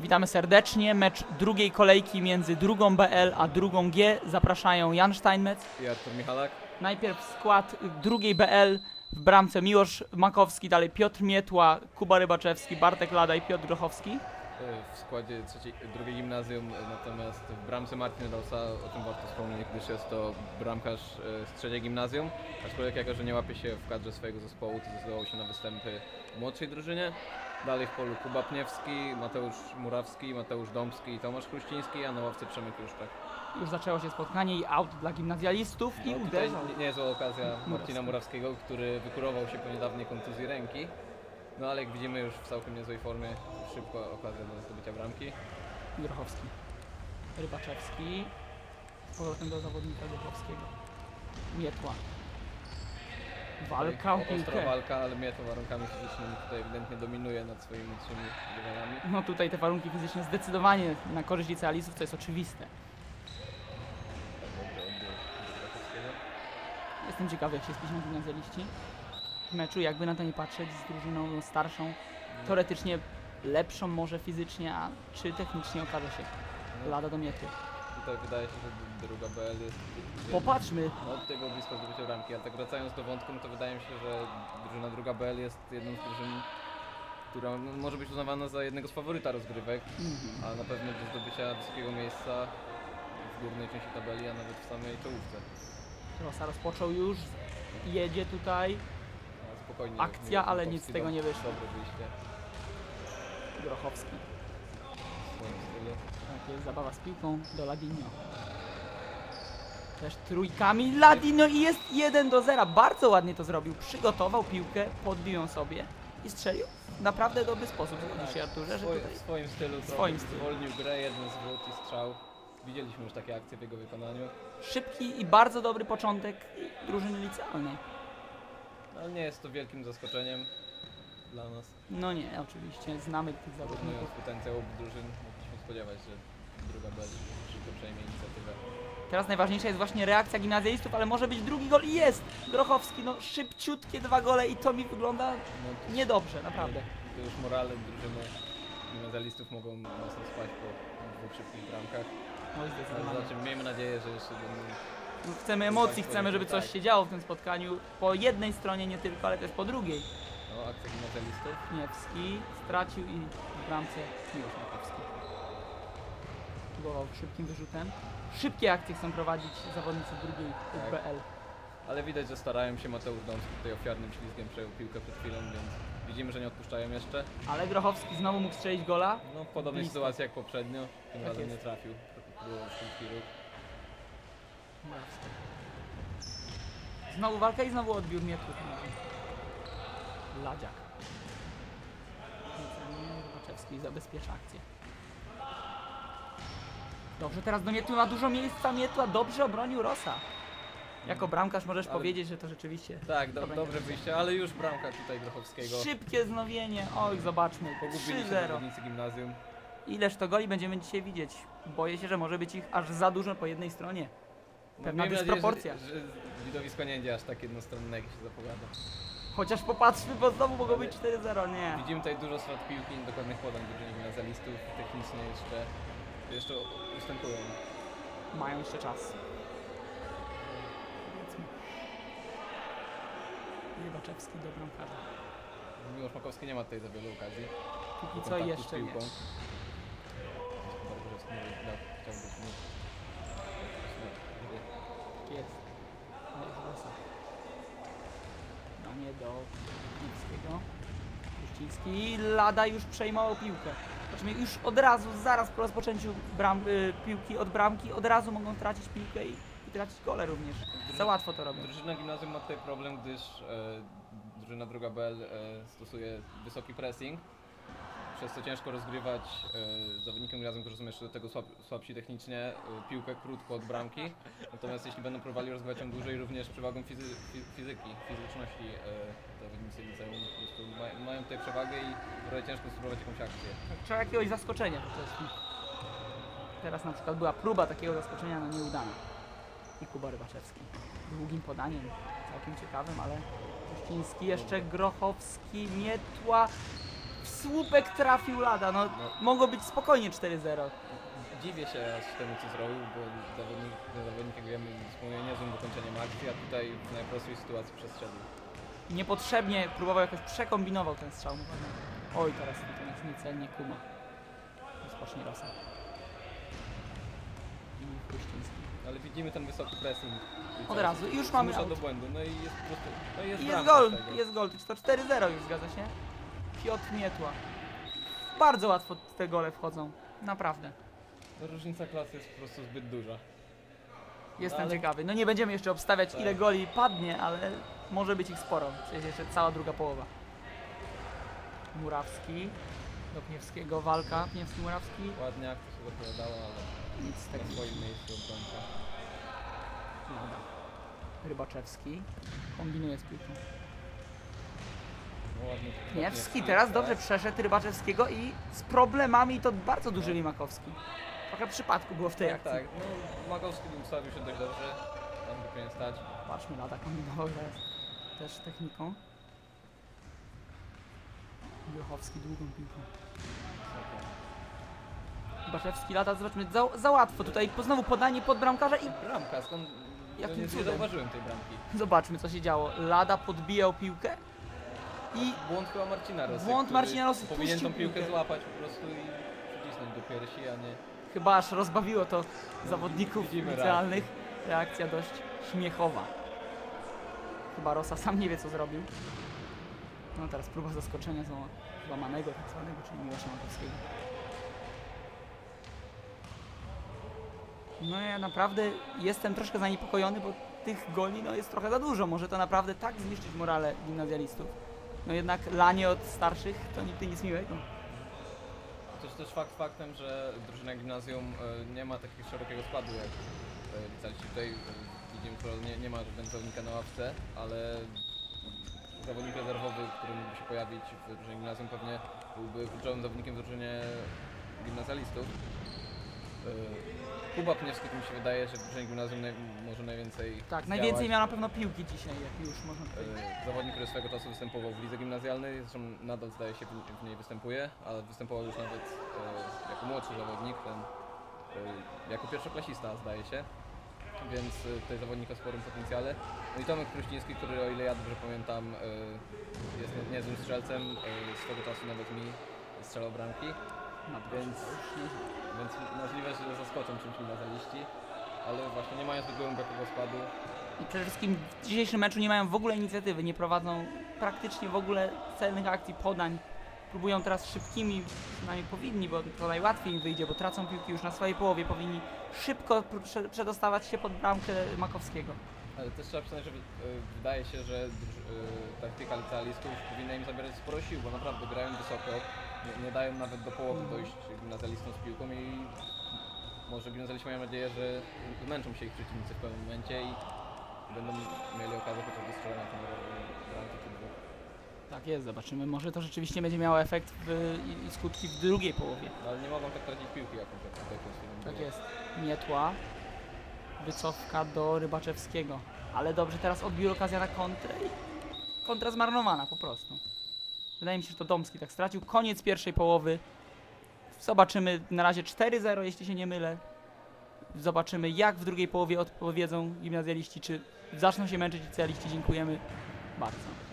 Witamy serdecznie. Mecz drugiej kolejki między drugą BL a drugą G. Zapraszają Jan Steinmetz. i Artur Michalak. Najpierw skład drugiej BL w bramce Miłosz Makowski, dalej Piotr Mietła, Kuba Rybaczewski, Bartek Lada i Piotr Grochowski. e, w składzie trzeciej, drugiej gimnazjum, e, natomiast w bramce Martin Rosa, o czym warto wspomnieć, gdyż jest to bramkarz e, z trzeciej gimnazjum, aczkolwiek jako, że nie łapie się w kadrze swojego zespołu, to zdecydował się na występy w młodszej drużynie. Dalej w polu Kuba Pniewski, Mateusz Murawski, Mateusz Dąbski i Tomasz Chruściński, a na ławce Przemek Juszczak. Już zaczęło się spotkanie i out dla gimnazjalistów i No, uderzał. nie- niezła okazja Murawski. Marcina Murawskiego, który wykurował się po niedawnej kontuzji ręki. No ale jak widzimy już w całkiem niezłej formie, szybko okazja do zdobycia bramki. Grochowski. Rybaczewski. Z powrotem do zawodnika Grochowskiego. Mietła. Walka o Ostra walka, ale mnie to warunkami fizycznymi tutaj ewidentnie dominuje nad swoimi młodszymi rywalami. No tutaj te warunki fizyczne zdecydowanie na korzyść licealistów, to jest oczywiste. Jestem ciekawy, jak się spiszą gimnazjaliści w meczu, jakby na to nie patrzeć, z drużyną starszą, teoretycznie lepszą może fizycznie, a czy technicznie okaże się No, lada do miety. Tutaj wydaje się, że druga BL jest Popatrzmy, no, od tego blisko zdobycia bramki, ale tak wracając do wątku, no to wydaje mi się, że drużyna druga BL jest jedną z drużyn, która no, może być uznawana za jednego z faworyta rozgrywek, Mhm. a na pewno do zdobycia wysokiego miejsca w górnej części tabeli, a nawet w samej czołówce. Rosa rozpoczął już, jedzie tutaj, No, spokojnie. Akcja, ale nic z tego nie wyszło. Grochowski. W swoim stylu. Tak jest, zabawa z piłką do Ladino. Też trójkami Ladino i jest 1 do 0. Bardzo ładnie to zrobił. Przygotował piłkę, podbił ją sobie i strzelił w naprawdę dobry sposób. Zgodzisz się Arturze, że tutaj w swoim stylu trochę swoim stylu. zwolnił grę, jeden zwrót i strzał. Widzieliśmy już takie akcje w jego wykonaniu, szybki i bardzo dobry początek drużyny licealnej. ale nie jest to wielkim zaskoczeniem dla nas. No nie, oczywiście, znamy tych zawodników. Porównując potencjał obu drużyn, mogliśmy spodziewać, że druga B szybko przejmie inicjatywę. Teraz najważniejsza jest właśnie reakcja gimnazjalistów, ale może być drugi gol i jest! Grochowski, no szybciutkie dwa gole i to mi wygląda No, niedobrze, naprawdę. to już morale drużyny gimnazjalistów mogą mocno spaść po dwóch szybkich bramkach. Ale zdecydowanie. zobaczymy, miejmy nadzieję, że jeszcze będą No, Chcemy emocji, chcemy, żeby coś Tak. się działo w tym spotkaniu. Po jednej stronie nie tylko, ale też po drugiej. No, akcje gimnazjalistów. Niewski stracił i w bramce Miłosz Makowski. Próbował szybkim wyrzutem. Szybkie akcje chcą prowadzić zawodnicy drugiej Tak. UBL. Ale widać, że starają się Mateusz Dąbski tutaj ofiarnym ślizgiem przejął piłkę przed chwilą, więc widzimy, że nie odpuszczają jeszcze. Ale Grochowski znowu mógł strzelić gola. No, w podobnej Blisko. sytuacji jak poprzednio, tym Tak razem jest. nie trafił. Ruch. Znowu walka i znowu odbiór Mietów. Ladziak. Rybaczewski zabezpiecza akcję. Dobrze, teraz do Mietu ma dużo miejsca. Mietła dobrze obronił Rosa. Jako bramkarz możesz Ale- powiedzieć, że to rzeczywiście Tak, do, nie. wyjście, ale już bramka tutaj Grochowskiego. szybkie znowienie. Oj, zobaczmy. Pogubili się 3-0. zawodnicy gimnazjum. Ileż to goli będziemy dzisiaj widzieć? Boję się, że może być ich aż za dużo po jednej stronie. No, Pewna miejmy dysproporcja. Nadzieję, że, że widowisko nie będzie aż tak jednostronne, jak się zapowiada. Chociaż popatrzmy, bo znowu mogą być 4-0. Nie. Widzimy tutaj dużo strat piłki, dokładnych podań drużyny gimnazjalistów, technicznie jeszcze, jeszcze ustępują. Mają jeszcze czas. Powiedzmy. Rybaczewski do bramkarza. Miłosz Makowski nie ma tutaj za wiele okazji. Póki do co jeszcze nie. Bartoszewski mówi, da- chciałby być mógł. Tak jest. No jest Rosa. Danie do Kwieckiego. Puściński. Lada już przejmował piłkę. Zobaczymy, już od razu, zaraz po rozpoczęciu bram, y, piłki od bramki, od razu mogą tracić piłkę i, i tracić gole również. Za łatwo to robią. Drużyna gimnazjum ma tutaj problem, gdyż e, drużyna druga BL e, stosuje wysoki pressing, przez co ciężko rozgrywać e, zawodnikom gimnazjum, którzy są jeszcze do tego słab, słabsi technicznie, e, piłkę krótko od bramki. Natomiast jeśli będą próbowali rozgrywać ją dłużej, również przewagą fizy, fi, fizyki, fizyczności e, zawodnicy liceum po prostu ma, mają tutaj przewagę i trochę ciężko spróbować jakąś akcję. Trzeba jakiegoś zaskoczenia po prostu. Teraz na przykład była próba takiego zaskoczenia, no nieudana. I Kuba Rybaczewski. Długim podaniem, całkiem ciekawym, ale Puściński, jeszcze Grochowski, Mietła. Słupek trafił Lada, no No. mogło być spokojnie 4-0. Dziwię się aż temu, co zrobił, bo zawodnik, zawodnik jak wiemy, dysponuje niezłym dokończeniem akcji, a tutaj w najprostszej sytuacji przestrzelił. Niepotrzebnie próbował jakoś przekombinował ten strzał. no pewnie. Oj, teraz to nas niecelnie kuma. Rozpocznie Rosa. I. Ale widzimy ten wysoki pressing. Od razu, i już mamy zmusza do błędu, no i jest po prostu, no i jest I jest bramka gol, z tego. jest gol. To 4-0 już, zgadza się? Piotr Mietła. Bardzo łatwo te gole wchodzą. Naprawdę. Różnica klasy jest po prostu zbyt duża. Jestem Ale- ciekawy. No nie będziemy jeszcze obstawiać Tak. ile goli padnie, ale może być ich sporo. Przecież jeszcze cała druga połowa. Murawski. Do Pniewskiego walka. Pniewski, Murawski. Ładnie akcja się zapowiadała, ale Nic z na tego. swoim miejscu obrońca. Rybaczewski. Kombinuje z piłką. No. Pniewski teraz dobrze przeszedł Rybaczewskiego i z problemami to bardzo dużymi Makowski. Trochę przypadku było w tej Tak, akcji. tak. No, Magowski ustawił się dość dobrze. Tam powinien stać. Patrzmy, lada kombinował teraz też techniką. Grochowski długą piłką. Baszewski lata, zobaczmy, za, za łatwo tutaj, po- znowu podanie pod bramkarza i Bramka, skąd? Jakim nie, nie cudem? zauważyłem tej bramki. zobaczmy co się działo. Lada podbijał piłkę i Błąd chyba Marcina Rosy. Błąd który Marcina Rosy, Powinien tą puścił piłkę złapać po prostu i przycisnąć do piersi, a nie... chyba aż rozbawiło to zawodników widzimy licealnych. Reakcja dość śmiechowa. Chyba Rosa sam nie wie co zrobił. No teraz próba zaskoczenia zła- złamanego tak zwanego, czyli Miłosza Makowskiego. No ja naprawdę jestem troszkę zaniepokojony, bo tych goli no, jest trochę za dużo. Może to naprawdę tak zniszczyć morale gimnazjalistów. No jednak lanie od starszych to nigdy nic miłego. Też też fakt faktem, że drużyna gimnazjum e, nie ma takiego szerokiego składu jak licealiści. Tutaj e, widzimy, że nie, nie ma żadnego zawodnika na ławce, ale zawodnik rezerwowy, który mógłby się pojawić w drużynie gimnazjum pewnie byłby kluczowym zawodnikiem w drużynie gimnazjalistów. E, Kuba Pniewski, mi się wydaje, że w gimnazjum naj, może najwięcej Tak, zdziałać. najwięcej miał na pewno piłki dzisiaj, jak już można powiedzieć. E, Zawodnik, który swego czasu występował w lidze gimnazjalnej, zresztą nadal zdaje się w, w niej występuje, ale występował już nawet e, jako młodszy zawodnik, ten, e, jako pierwszoklasista zdaje się, więc e, tutaj zawodnik o sporym potencjale. No i Tomek Kruściński, który o ile ja dobrze pamiętam e, jest nie- niezłym strzelcem, e, swego czasu nawet mi strzelał bramki, więc, więc możliwe, że zaskoczą czymś gimnazjaliści, ale właśnie nie mają zbyt głębokiego składu, I przede wszystkim w dzisiejszym meczu nie mają w ogóle inicjatywy, nie prowadzą praktycznie w ogóle celnych akcji, podań. Próbują teraz szybkimi, przynajmniej powinni, bo to najłatwiej im wyjdzie, bo tracą piłki już na swojej połowie, powinni szybko pr- prze- przedostawać się pod bramkę Makowskiego. Ale też trzeba przyznać, że y, wydaje się, że y, taktyka licealistów powinna im zabierać sporo sił, bo naprawdę grają wysoko, nie, nie dają nawet do połowy dojść gimnazjalistom z piłką i może gimnazjaliści mają nadzieję, że zmęczą się ich przeciwnicy w pewnym momencie i będą mieli okazję chociażby strzelania tam bramki czy dwóch. Tak jest, zobaczymy. Może to rzeczywiście będzie miało efekt w, i, i skutki w drugiej połowie. No, ale nie mogą tak tracić piłki, jak na przykład tutaj Tak jest. Mietła. Wycofka do Rybaczewskiego. Ale dobrze teraz odbił okazja na kontrę i kontra zmarnowana po prostu. Wydaje mi się, że to Domski tak stracił. Koniec pierwszej połowy. Zobaczymy na razie 4-0, jeśli się nie mylę. Zobaczymy jak w drugiej połowie odpowiedzą gimnazjaliści, czy zaczną się męczyć licealiści. Dziękujemy bardzo.